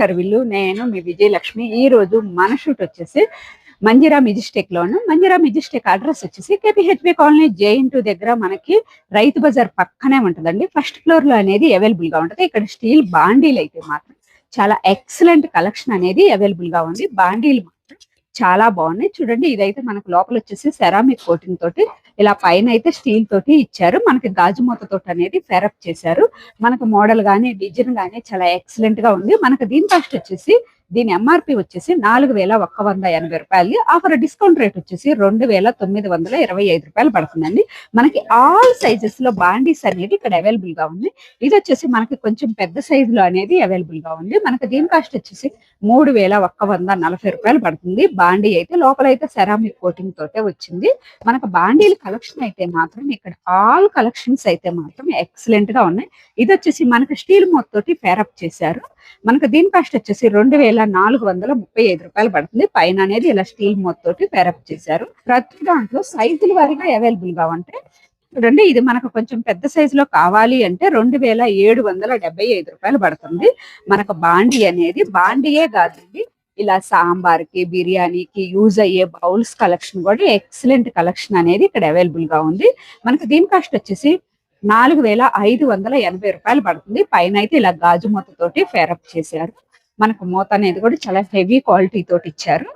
హర్విల్లు నేను మీ విజయలక్ష్మి ఈ రోజు మన షూట్ వచ్చేసి మంజిరా మిజిస్టేక్ లోను. మంజిరా మిజిస్టేక్ అడ్రస్ వచ్చేసి కేపీహెచ్బి కాలనీ జేఎన్ టూ దగ్గర మనకి రైతు బజార్ పక్కనే ఉంటుందండి. ఫస్ట్ ఫ్లోర్లో అనేది అవైలబుల్గా ఉంటుంది. ఇక్కడ స్టీల్ బాండీలు అయితే మాత్రం చాలా ఎక్సలెంట్ కలెక్షన్ అనేది అవైలబుల్గా ఉంది. బాండీలు చాలా బాగున్నాయి. చూడండి ఇదైతే మనకు లోపల వచ్చేసి సెరామిక్ కోటింగ్ తోటి ఇలా పైన అయితే స్టీల్ తోటి ఇచ్చారు. మనకి గాజు మూత తోటి అనేది ఫెరప్ చేశారు. మనకు మోడల్ గానీ డిజైన్ గానీ చాలా ఎక్సలెంట్గా ఉంది. మనకు దీని కాస్ట్ వచ్చేసి దీని ఎంఆర్పి వచ్చేసి నాలుగు వేల ఒక్క వంద ఎనభై రూపాయలు. ఆఫర్ డిస్కౌంట్ రేట్ వచ్చేసి రెండు వేల తొమ్మిది వందల ఇరవై ఐదు రూపాయలు పడుతుందండి. మనకి ఆల్ సైజెస్లో బాండీస్ అనేది ఇక్కడ అవైలబుల్గా ఉంది. ఇది వచ్చేసి మనకి కొంచెం పెద్ద సైజు లో అనేది అవైలబుల్గా ఉంది. మనకి దీని కాస్ట్ వచ్చేసి మూడు వేల ఒక్క వంద నలభై రూపాయలు పడుతుంది. బాండీ అయితే లోపల అయితే సెరామిక్ కోటింగ్ తోటే వచ్చింది. మనకు బాండీల కలెక్షన్ అయితే మాత్రం ఇక్కడ ఆల్ కలెక్షన్స్ అయితే మాత్రం ఎక్సలెంట్గా ఉన్నాయి. ఇది వచ్చేసి మనకి స్టీల్ తోటి ఫేరప్ చేశారు. మనకు దీని కాస్ట్ వచ్చేసి రెండు వేల నాలుగు వందల ముప్పై ఐదు రూపాయలు పడుతుంది. పైన అనేది ఇలా స్టీల్ తోటి పేరప్ చేశారు. ప్రతి దాంట్లో సైజుల వారీగా అవైలబుల్గా ఉంటాయి చూడండి ఇది మనకు కొంచెం పెద్ద సైజులో కావాలి అంటే రెండు వేల ఏడు వందల డెబ్బై ఐదు రూపాయలు పడుతుంది. మనకు బాండీ అనేది బాండీయే కాదండి. ఇలా సాంబార్కి బిర్యానీకి యూజ్ అయ్యే బౌల్స్ కలెక్షన్ కూడా ఎక్సలెంట్ కలెక్షన్ అనేది ఇక్కడ అవైలబుల్గా ఉంది. మనకు దీని కాస్ట్ వచ్చేసి నాలుగు వేల ఐదు వందల ఎనభై రూపాయలు పడుతుంది. పైన అయితే ఇలా గాజు మూత తోటి ఫేరప్ చేశారు. మనకు మూత అనేది కూడా చాలా హెవీ క్వాలిటీ తోటి ఇచ్చారు.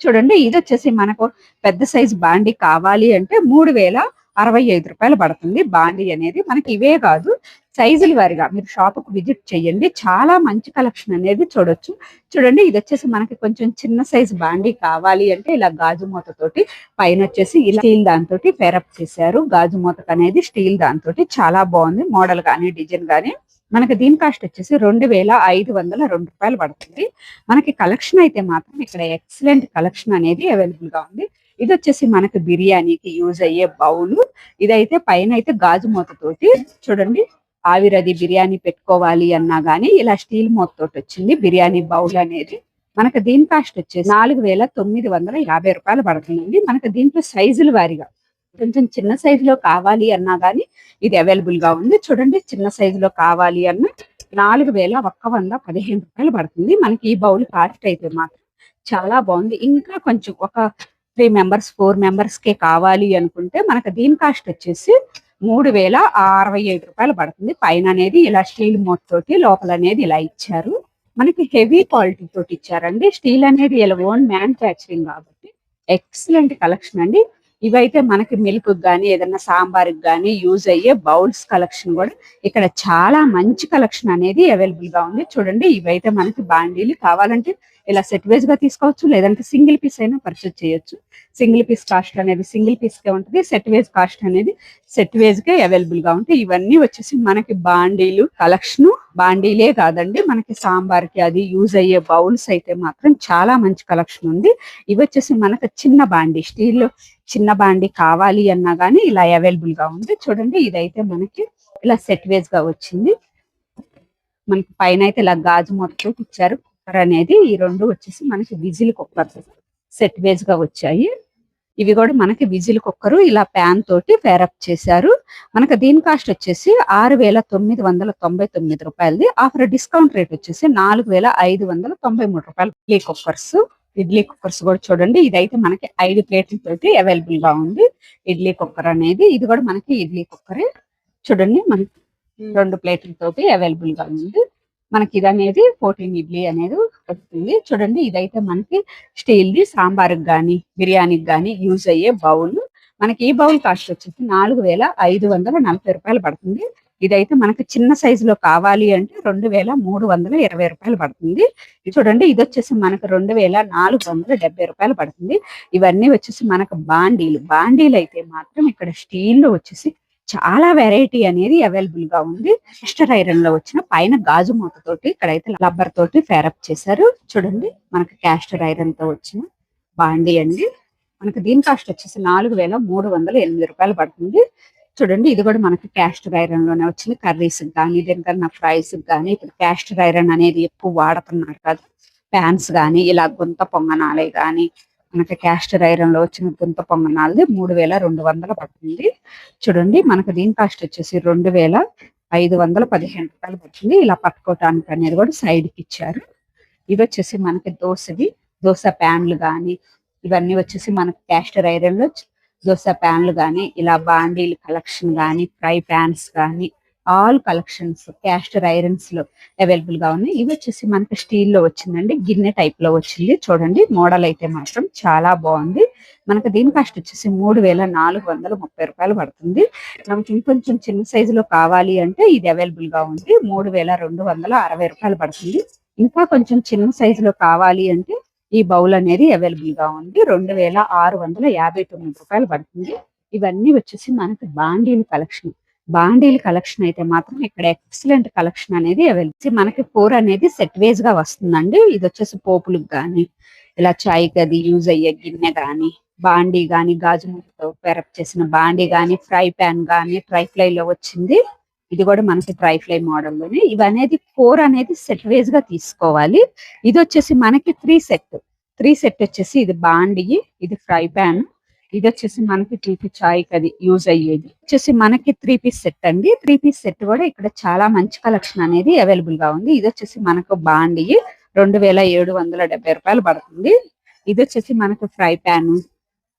చూడండి ఇది వచ్చేసి మనకు పెద్ద సైజ్ బాండీ కావాలి అంటే మూడు వేల అరవై ఐదు రూపాయలు పడుతుంది. బాండీ అనేది మనకి ఇవే కాదు సైజుల వారిగా మీరు షాప్కు విజిట్ చేయండి చాలా మంచి కలెక్షన్ అనేది చూడొచ్చు. చూడండి ఇది వచ్చేసి మనకి కొంచెం చిన్న సైజ్ బాండీ కావాలి అంటే ఇలా గాజు మూత తోటి పైన వచ్చేసి ఇలా స్టీల్ దాంతో ఫెరప్ చేశారు. గాజు మూతకు అనేది స్టీల్ దాంతో చాలా బాగుంది. మోడల్ కానీ డిజైన్ కానీ మనకి దీని కాస్ట్ వచ్చేసి రెండు వేల ఐదు వందల రెండు రూపాయలు పడుతుంది. మనకి కలెక్షన్ అయితే మాత్రం ఇక్కడ ఎక్సలెంట్ కలెక్షన్ అనేది అవైలబుల్గా ఉంది. ఇది వచ్చేసి మనకి బిర్యానీకి యూజ్ అయ్యే బౌల్. ఇదైతే పైన అయితే గాజు మూతతోటి చూడండి ఆవిరది బిర్యానీ పెట్టుకోవాలి అన్నా గానీ ఇలా స్టీల్ మూతతోటి వచ్చింది బిర్యానీ బౌల్ అనేది. మనకు దీని కాస్ట్ వచ్చేసి నాలుగు వేల తొమ్మిది వందల యాభై రూపాయలు పడుతుందండి. మనకు దీంట్లో సైజులు వారిగా కొంచెం చిన్న సైజులో కావాలి అన్నా కానీ ఇది అవైలబుల్గా ఉంది. చూడండి చిన్న సైజులో కావాలి అన్న నాలుగు వేల ఒక్క వంద పదిహేను రూపాయలు పడుతుంది. మనకి ఈ బౌల్ కాస్ట్ అయితే మాత్రం చాలా బాగుంది. ఇంకా కొంచెం ఒక త్రీ మెంబర్స్ ఫోర్ మెంబర్స్కే కావాలి అనుకుంటే మనకు దీని కాస్ట్ వచ్చేసి మూడు వేల అరవై ఏడు రూపాయలు పడుతుంది. పైన అనేది ఇలా స్టీల్ మోట్ తోటి లోపల అనేది ఇలా ఇచ్చారు. మనకి హెవీ క్వాలిటీ తోటి ఇచ్చారండి. స్టీల్ అనేది ఇలా ఓన్ మ్యానుఫ్యాక్చరింగ్ కాబట్టి ఎక్సలెంట్ కలెక్షన్ అండి. ఇవైతే మనకి మిల్క్ కానీ ఏదన్నా సాంబార్కి కానీ యూజ్ అయ్యే బౌల్స్ కలెక్షన్ కూడా ఇక్కడ చాలా మంచి కలెక్షన్ అనేది అవైలబుల్గా ఉంది. చూడండి ఇవైతే మనకి బాండీలు కావాలంటే ఇలా సెట్ వైజ్గా తీసుకోవచ్చు లేదంటే సింగిల్ పీస్ అయినా పర్చేజ్ చేయొచ్చు. సింగిల్ పీస్ కాస్ట్ అనేది సింగిల్ పీస్ కే ఉంటుంది సెట్ వైజ్ కాస్ట్ అనేది సెట్ వైజ్గా అవైలబుల్గా ఉంటాయి ఇవన్నీ వచ్చేసి మనకి బాండీలు కలెక్షన్ బాండీలే కాదండి. మనకి సాంబార్కి అది యూజ్ అయ్యే బౌల్స్ అయితే మాత్రం చాలా మంచి కలెక్షన్ ఉంది. ఇవి వచ్చేసి మనకు చిన్న బాండీ స్టీల్ చిన్న బాండీ కావాలి అన్నా కానీ ఇలా అవైలబుల్గా ఉంది. చూడండి ఇదైతే మనకి ఇలా సెట్ వేజ్గా వచ్చింది. మనకి పైన అయితే ఇలా గాజు మొత్తం ఇచ్చారు. కుక్కర్ అనేది ఈ రెండు వచ్చేసి మనకి విజిల్ కుక్కర్ సెట్ వేజ్గా వచ్చాయి. ఇవి కూడా మనకి విజిల్ కుక్కరు ఇలా ప్యాన్ తోటి ఫేరప్ చేశారు. మనకి దీని కాస్ట్ వచ్చేసి ఆరు వేల తొమ్మిది వందల తొంభై తొమ్మిది రూపాయలది. ఆఫర్ డిస్కౌంట్ రేట్ వచ్చేసి నాలుగు వేల ఐదు వందల తొంభై మూడు రూపాయలు. ఇడ్లీ కుక్కర్స్. ఇడ్లీ కుక్కర్స్ కూడా చూడండి. ఇదైతే మనకి ఐదు ప్లేట్ల తోటి అవైలబుల్గా ఉంది. ఇడ్లీ కుక్కర్ అనేది. ఇది కూడా మనకి ఇడ్లీ కుక్కరే. చూడండి మనకి రెండు ప్లేట్ల తోటి అవైలబుల్గా ఉంది. మనకి ఇది అనేది ఫోర్టీన్ ఇడ్లీ అనేది వస్తుంది. చూడండి ఇదైతే మనకి స్టీల్ ది సాంబార్కి కానీ బిర్యానీకి కానీ యూజ్ అయ్యే బౌల్. మనకి ఈ బౌల్ కాస్ట్ వచ్చేసి నాలుగు వేల ఐదు వందల నలభై రూపాయలు పడుతుంది. ఇదైతే మనకి చిన్న సైజు లో కావాలి అంటే రెండు వేల మూడు వందల ఇరవై రూపాయలు పడుతుంది. చూడండి ఇది వచ్చేసి మనకు రెండు వేల నాలుగు వందల డెబ్బై రూపాయలు పడుతుంది. ఇవన్నీ వచ్చేసి మనకు బాండీలు. బాండీలు అయితే మాత్రం ఇక్కడ స్టీల్లో వచ్చేసి చాలా వెరైటీ అనేది అవైలబుల్గా ఉంది. మిస్టర్ ఐరన్లో వచ్చిన పైన గాజు మూత తోటి ఇక్కడైతే రబ్బర్ తోటి ఫేరప్ చేశారు. చూడండి మనకి క్యాస్టర్ ఐరన్తో వచ్చిన బాండీ అండి. మనకి దీని కాస్ట్ వచ్చేసి నాలుగు వేల మూడు వందల ఎనిమిది రూపాయలు పడుతుంది. చూడండి ఇది కూడా మనకి క్యాస్టర్ ఐరన్లోనే వచ్చింది కర్రీస్ కానీ దేనికన్నా ఫ్రైస్ కానీ ఇప్పుడు క్యాస్టర్ ఐరన్ అనేది ఎక్కువ వాడుతున్నారు కదా. ప్యాన్స్ కానీ ఇలా గుంత పొంగనాలే కానీ మనకి క్యాస్టర్ ఐరన్లో వచ్చిన గుంత పొంగనాలది మూడు వేల రెండు వందలు పడుతుంది చూడండి మనకు దీని కాస్ట్ వచ్చేసి రెండు వేల ఐదు వందల పదిహేను రూపాయలు పడుతుంది ఇలా పట్టుకోవటానికి అనేది కూడా సైడ్కి ఇచ్చారు. ఇవి వచ్చేసి మనకి దోశవి దోశ ప్యాన్లు కానీ ఇవన్నీ వచ్చేసి మనకి క్యాస్టర్ ఐరన్లో దోశ ప్యాన్లు కానీ ఇలా బాండీలు కలెక్షన్ కానీ ఫ్రై ప్యాన్స్ కానీ ఆల్ కలెక్షన్స్ క్యాస్టర్ ఐరన్స్లో అవైలబుల్గా ఉన్నాయి. ఇవి వచ్చేసి మనకి స్టీల్లో వచ్చిందండి. గిన్నె టైప్లో వచ్చింది. చూడండి మోడల్ అయితే మాత్రం చాలా బాగుంది. మనకి దీని కాస్ట్ వచ్చేసి మూడు వేల నాలుగు వందల ముప్పై రూపాయలు పడుతుంది. మనకి ఇంకొంచెం చిన్న సైజు లో కావాలి అంటే ఇది అవైలబుల్గా ఉంది. మూడు వేల రెండు వందల అరవై రూపాయలు పడుతుంది. ఇంకా కొంచెం చిన్న సైజు లో కావాలి అంటే ఈ బౌల్ అనేది అవైలబుల్గా ఉంది. రెండు వేల ఆరు వందల యాభై తొమ్మిది రూపాయలు పడుతుంది. ఇవన్నీ వచ్చేసి మనకి బాండీల కలెక్షన్. బాండీల కలెక్షన్ అయితే మాత్రం ఇక్కడ ఎక్సలెంట్ కలెక్షన్ అనేది అవైలబుల్. మనకి ఫోర్ అనేది సెట్ వేజ్గా వస్తుందండి. ఇది వచ్చేసి పోపులకు కానీ ఇలా చాయ్ గది యూజ్ అయ్యే గిన్నె కానీ బాండీ కానీ గాజు ముక్కతో పెరప్ చేసిన బాండీ కానీ ఫ్రై ప్యాన్ గాని ట్రైఫ్లై లో వచ్చింది. ఇది కూడా మనకి ట్రైఫ్లై మోడల్లోనే. ఇవనేది ఫోర్ అనేది సెట్ వేజ్గా తీసుకోవాలి. ఇది వచ్చేసి మనకి త్రీ సెట్. త్రీ సెట్ వచ్చేసి ఇది బాండీ ఇది ఫ్రై ప్యాన్ ఇది వచ్చేసి మనకి త్రీ పీస్ చాయ్కి అది యూజ్ అయ్యేది. వచ్చేసి మనకి త్రీ పీస్ సెట్ అండి. త్రీ పీస్ సెట్ కూడా ఇక్కడ చాలా మంచి కలెక్షన్ అనేది అవైలబుల్గా ఉంది. ఇది వచ్చేసి మనకు బాండీ రెండు వేల ఏడు వందల డెబ్బై రూపాయలు పడుతుంది. ఇది వచ్చేసి మనకు ఫ్రై పాన్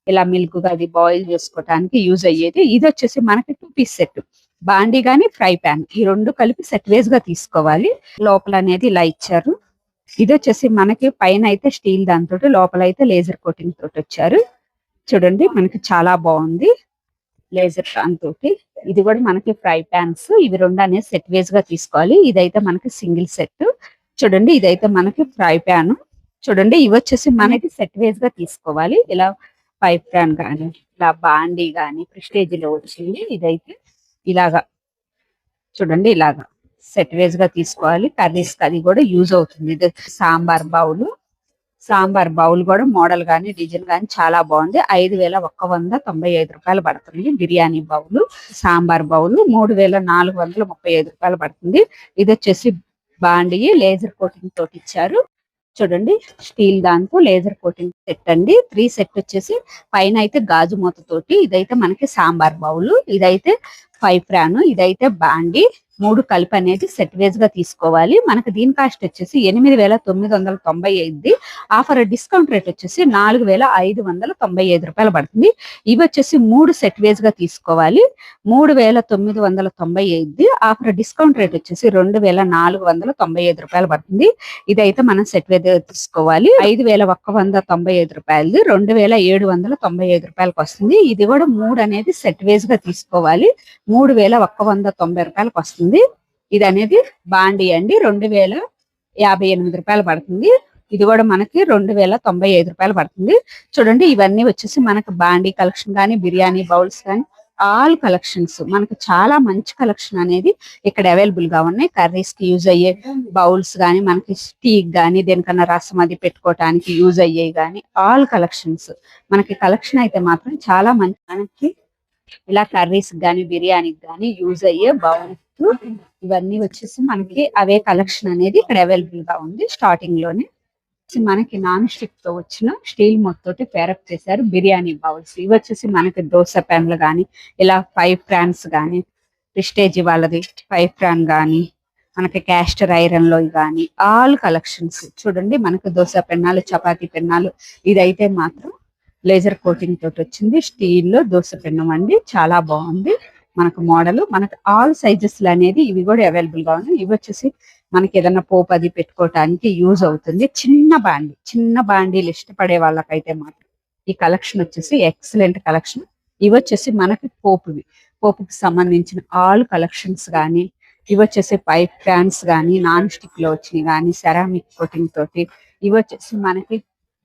ఇలా మిల్క్ అది బాయిల్ చేసుకోవడానికి యూజ్ అయ్యేది. ఇది వచ్చేసి మనకి టూ పీస్ సెట్ బాండీ గాని ఫ్రై పాన్ ఈ రెండు కలిపి సెట్ వేస్గా తీసుకోవాలి. లోపల అనేది ఇలా ఇచ్చారు. ఇది వచ్చేసి మనకి పైన అయితే స్టీల్ దాంతో లోపల అయితే లేజర్ కోటింగ్ తోటి వచ్చారు. చూడండి మనకి చాలా బాగుంది. లేజర్ ఫ్యాన్ తోటి ఇది కూడా మనకి ఫ్రై పాన్స్ ఇవి రెండు అనేది సెట్ వేజ్గా తీసుకోవాలి. ఇదైతే మనకి సింగిల్ సెట్. చూడండి ఇదైతే మనకి ఫ్రై ప్యాన్. చూడండి ఇవి వచ్చేసి మనకి సెట్ వేజ్గా తీసుకోవాలి. ఇలా పైప్ ప్యాన్ కానీ ఇలా బాండీ కానీ ప్రిస్టేజ్లో వచ్చింది. ఇదైతే ఇలాగా. చూడండి ఇలాగా సెట్ వేజ్గా తీసుకోవాలి. కర్రీస్ అది కూడా యూజ్ అవుతుంది. ఇది సాంబార్ బౌల్. సాంబార్ బౌల్ కూడా మోడల్ కానీ డిజైన్ కానీ చాలా బాగుంది. ఐదు వేల ఒక్క వంద తొంభై ఐదు రూపాయలు పడుతుంది బిర్యానీ బౌల్ సాంబార్ బౌల్. మూడు వేల నాలుగు వందల ముప్పై ఐదు రూపాయలు పడుతుంది. ఇది వచ్చేసి బాండీ లేజర్ కోటింగ్ తోటి ఇచ్చారు. చూడండి స్టీల్ దాంతో లేజర్ కోటింగ్ సెట్ అండి. త్రీ సెట్ వచ్చేసి పైన అయితే గాజు మూత తోటి ఇదైతే మనకి సాంబార్ బౌల్ ఇదైతే ఫైవ్ ఫ్రాన్ ఇదైతే బాండి. మూడు కలిపి అనేది సెట్ వేజ్గా తీసుకోవాలి. మనకి దీని కాస్ట్ వచ్చేసి ఎనిమిది వేల తొమ్మిది వందల తొంభై ఐదు ఆఫర్ డిస్కౌంట్ రేట్ వచ్చేసి నాలుగు వేల ఐదు వందల తొంభై ఐదు రూపాయలు పడుతుంది. ఇవి వచ్చేసి మూడు సెట్ వేజ్గా తీసుకోవాలి. మూడు వేల తొమ్మిది వందల తొంభై ఐదు ఆఫర్ డిస్కౌంట్ రేట్ వచ్చేసి రెండు వేల నాలుగు వందల తొంభై ఐదు రూపాయలు పడుతుంది. ఇదైతే మనం సెట్ వేజ్ తీసుకోవాలి. ఐదు వేల ఒక్క వంద తొంభై ఐదు రూపాయలది రెండు వేల ఏడు వందల తొంభై ఐదు రూపాయలకు వస్తుంది. ఇది కూడా మూడు అనేది సెట్ వేజ్గా తీసుకోవాలి. మూడు వేల ఒక్క వంద తొంభై రూపాయలకు వస్తుంది. ఇది అనేది బాండీ అండి. రెండు వేల యాభై ఎనిమిది రూపాయలు పడుతుంది. ఇది కూడా మనకి రెండు వేల తొంభై ఐదు రూపాయలు పడుతుంది. చూడండి ఇవన్నీ వచ్చేసి మనకి బాండీ కలెక్షన్ కానీ బిర్యానీ బౌల్స్ కానీ ఆల్ కలెక్షన్స్. మనకి చాలా మంచి కలెక్షన్ అనేది ఇక్కడ అవైలబుల్గా ఉన్నాయి. కర్రీస్కి యూజ్ అయ్యే బౌల్స్ కానీ మనకి స్టీక్ కానీ దేనికన్నా రసం అది పెట్టుకోవటానికి యూజ్ అయ్యేవి కానీ ఆల్ కలెక్షన్స్. మనకి కలెక్షన్ అయితే మాత్రం చాలా మంచి మనకి ఇలా కర్రీస్ కానీ బిర్యానీకి కానీ యూజ్ అయ్యే బౌల్స్ ఇవన్నీ వచ్చేసి మనకి అవే కలెక్షన్ అనేది ఇక్కడ అవైలబుల్గా ఉంది. స్టార్టింగ్లోనే మనకి నాన్ స్టిక్తో వచ్చిన స్టీల్ మొత్తోటి పేరప్ చేశారు బిర్యానీ బౌల్స్. ఇవి వచ్చేసి మనకి దోశ ప్యాన్లు కానీ ఇలా ఫైవ్ ఫ్రాన్స్ కానీ ప్రిస్టేజ్ వాళ్ళది ఫైవ్ ఫ్రాన్ కానీ మనకి క్యాస్టర్ ఐరన్లో కానీ ఆల్ కలెక్షన్స్. చూడండి మనకి దోశ పెన్నాలు చపాతీ పెన్నాలు ఇదైతే మాత్రం లేజర్ కోటింగ్ తోటి వచ్చింది. స్టీల్లో దోశ పెన్నం అండి. చాలా బాగుంది. మనకు మోడల్ మనకు ఆల్ సైజెస్ అనేది ఇవి కూడా అవైలబుల్గా ఉన్నాయి. ఇవి వచ్చేసి మనకి ఏదైనా పోపు అది పెట్టుకోవటానికి యూజ్ అవుతుంది. చిన్న బాండీ చిన్న బాండీలు ఇష్టపడే వాళ్ళకైతే మాత్రం ఈ కలెక్షన్ వచ్చేసి ఎక్సలెంట్ కలెక్షన్ ఇవి వచ్చేసి మనకి పోపువి. పోపుకి సంబంధించిన ఆల్ కలెక్షన్స్ కానీ ఇవి వచ్చేసి పైప్ ఫ్యాన్స్ కానీ నాన్ స్టిక్లో వచ్చినాయి కానీ సెరామిక్ కోటింగ్ తోటి ఇవి వచ్చేసి మనకి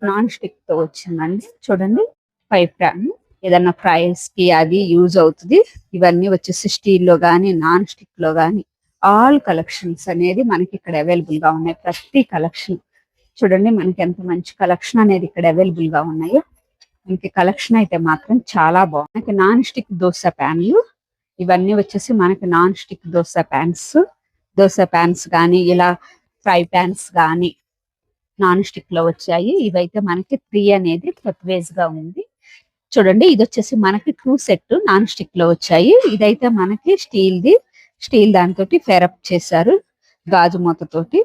నాన్ స్టిక్తో వచ్చిందండి. చూడండి పైప్ ప్యాన్ ఏదన్నా ఫ్రైస్కి అది యూజ్ అవుతుంది. ఇవన్నీ వచ్చేసి స్టీల్లో గానీ నాన్ స్టిక్లో గానీ ఆల్ కలెక్షన్స్ అనేది మనకి ఇక్కడ అవైలబుల్గా ఉన్నాయి. ప్రతి కలెక్షన్ చూడండి మనకి ఎంత మంచి కలెక్షన్ అనేది ఇక్కడ అవైలబుల్గా ఉన్నాయో. మనకి కలెక్షన్ అయితే మాత్రం చాలా బాగుంది. మనకి నాన్ స్టిక్ దోశ ప్యాన్లు. ఇవన్నీ వచ్చేసి మనకి non stick dosa pans. Dosa pans కానీ ఇలా ఫ్రై ప్యాన్స్ కానీ నాన్ స్టిక్లో వచ్చాయి. ఇవైతే మనకి త్రీ అనేది వేజ్గా ఉంది. చూడండి ఇది వచ్చేసి మనకి టూ సెట్ నాన్ స్టిక్లో వచ్చాయి. ఇదైతే మనకి స్టీల్ ది స్టీల్ దానితోటి ఫెరప్ చేశారు గాజు మూతతోటి.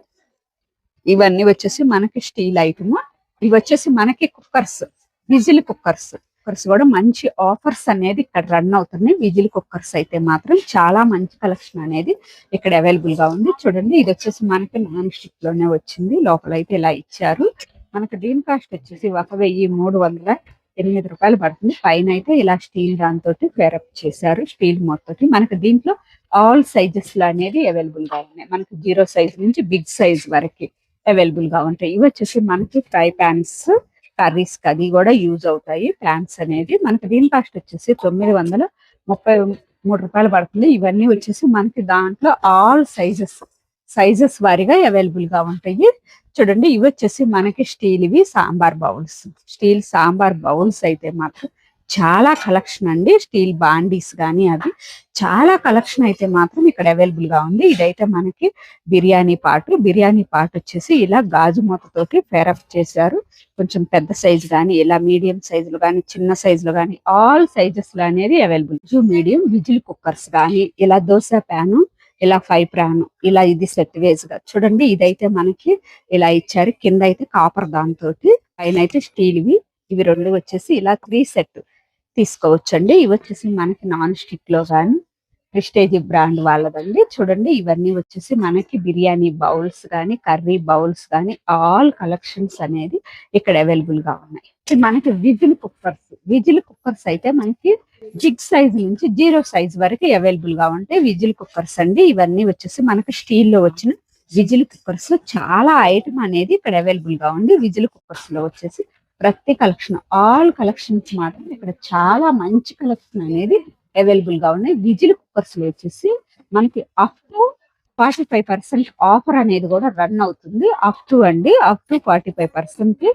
ఇవన్నీ వచ్చేసి మనకి స్టీల్ ఐటమ్. ఇవి వచ్చేసి మనకి కుక్కర్స్ విజిల్ కుక్కర్స్. కుక్కర్స్ కూడా మంచి ఆఫర్స్ అనేది ఇక్కడ రన్ అవుతున్నాయి. విజిల్ కుక్కర్స్ అయితే మాత్రం చాలా మంచి కలెక్షన్ అనేది ఇక్కడ అవైలబుల్గా ఉంది. చూడండి ఇది వచ్చేసి మనకి నాన్ స్టిక్లోనే వచ్చింది. లోపల అయితే ఇలా ఇచ్చారు. మనకి దీని కాస్ట్ వచ్చేసి ఒక వెయ్యి మూడు వందల ఎనిమిది రూపాయలు పడుతుంది. పైన అయితే ఇలా స్టీల్ దాంతో ఫేరప్ చేశారు. స్టీల్ మొత్తటి మనకి దీంట్లో ఆల్ సైజెస్లో అనేది అవైలబుల్గా ఉన్నాయి. మనకి జీరో సైజ్ నుంచి బిగ్ సైజ్ వరకు అవైలబుల్గా ఉంటాయి. ఇవి వచ్చేసి మనకి ఫ్రై ప్యాన్స్ కర్రీస్కి అది కూడా యూజ్ అవుతాయి. ప్లాంట్స్ అనేది మనకి దీని కాస్ట్ వచ్చేసి తొమ్మిది వందల ముప్పై మూడు రూపాయలు పడుతుంది. ఇవన్నీ వచ్చేసి మనకి దాంట్లో ఆల్ సైజెస్ సైజెస్ వారిగా అవైలబుల్గా ఉంటాయి. చూడండి ఇవి వచ్చేసి మనకి స్టీల్ ఇవి sambar bowls. Steel sambar bowls అయితే మాత్రం చాలా కలెక్షన్ అండి. స్టీల్ బాండీస్ కానీ అవి. చాలా కలెక్షన్ అయితే మాత్రం ఇక్కడ అవైలబుల్గా ఉంది. ఇదైతే మనకి బిర్యానీ పాటు. బిర్యానీ పాటు వచ్చేసి ఇలా గాజు మూతతోటి ఫేరప్ చేశారు. కొంచెం పెద్ద సైజు కానీ ఇలా మీడియం సైజులు కానీ చిన్న సైజులు కానీ ఆల్ సైజెస్లో అనేది అవైలబుల్. మీడియం విజిల్ కుక్కర్స్ కానీ ఇలా దోశ ప్యాను ఇలా ఫైవ్ ప్రాన్ ఇలా ఇది సెట్ వేజ్గా. చూడండి ఇదైతే మనకి ఇలా ఇచ్చారు. కింద అయితే కాపర్ దాంతో పైన అయితే స్టీల్వి ఇవి రెండు వచ్చేసి ఇలా త్రీ సెట్ తీసుకోవచ్చండి. ఇవి వచ్చేసి మనకి నాన్ స్టిక్లో కానీ ప్రిస్టేజ్ బ్రాండ్ వాళ్ళదండి. చూడండి ఇవన్నీ వచ్చేసి మనకి బిర్యానీ బౌల్స్ కానీ కర్రీ బౌల్స్ కానీ ఆల్ కలెక్షన్స్ అనేది ఇక్కడ అవైలబుల్గా ఉన్నాయి మనకి విజిల్ కుక్కర్స్. విజిల్ కుక్కర్స్ అయితే మనకి జిగ్ సైజ్ నుంచి జీరో సైజ్ వరకు అవైలబుల్గా ఉంటాయి. విజిల్ కుక్కర్స్ అండి. ఇవన్నీ వచ్చేసి మనకి స్టీల్లో వచ్చిన విజిల్ కుక్కర్స్. చాలా ఐటమ్ అనేది ఇక్కడ అవైలబుల్గా ఉంది. విజిల్ కుక్కర్స్లో వచ్చేసి ప్రతి కలెక్షన్ ఆల్ కలెక్షన్స్ మాత్రం ఇక్కడ చాలా మంచి కలెక్షన్ అనేది అవైలబుల్గా ఉన్నాయి. విజిల్ కుక్కర్స్లో వచ్చేసి మనకి up to forty five percent offer అనేది కూడా రన్ అవుతుంది. అప్ టు అండి up to forty five percent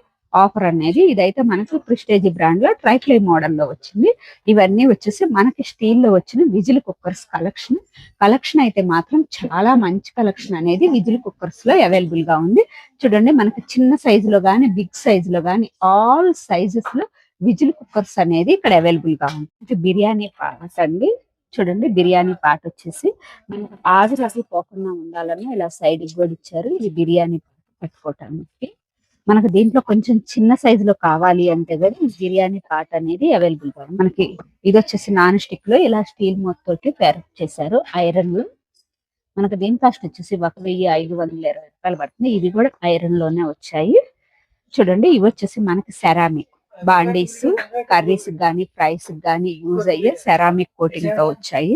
offer అనేది ఇదైతే మనకి ప్రిస్టేజ్ బ్రాండ్లో ట్రైక్లే మోడల్లో వచ్చింది. ఇవన్నీ వచ్చేసి మనకి స్టీల్లో వచ్చిన విజిల్ కుక్కర్స్ కలెక్షన్. కలెక్షన్ అయితే మాత్రం చాలా మంచి కలెక్షన్ అనేది విజిల్ కుక్కర్స్లో అవైలబుల్గా ఉంది. చూడండి మనకి చిన్న సైజు లో గానీ బిగ్ సైజు లో గానీ ఆల్ సైజెస్లో విజిల్ కుక్కర్స్ అనేది ఇక్కడ అవైలబుల్గా ఉంది. ఇది బిర్యానీ పాట్ అండి. చూడండి బిర్యానీ పాట్ వచ్చేసి మనకి ఆవిరి అసలు పోకుండా ఉండాలని ఇలా సైడ్ కూడా ఇచ్చారు. ఇది బిర్యానీ పెట్టుకోవటానికి. మనకి దీంట్లో కొంచెం చిన్న సైజులో కావాలి అంటే కానీ బిర్యానీ పాట్ అనేది అవైలబుల్ కాదు. మనకి ఇది వచ్చేసి నాన్ స్టిక్లో ఇలా స్టీల్ మొత్తోటి పేరప్ చేశారు. ఐరన్లో మనకి దీని కాస్ట్ వచ్చేసి ఒక వెయ్యి ఐదు వందల ఇరవై రూపాయలు పడుతుంది. ఇవి కూడా ఐరన్లోనే వచ్చాయి. చూడండి ఇవి వచ్చేసి మనకి సెరామిక్ బాండీస్ కర్రీస్ కానీ ఫ్రైస్ కానీ యూజ్ అయ్యే సెరామిక్ కోటింగ్తో వచ్చాయి.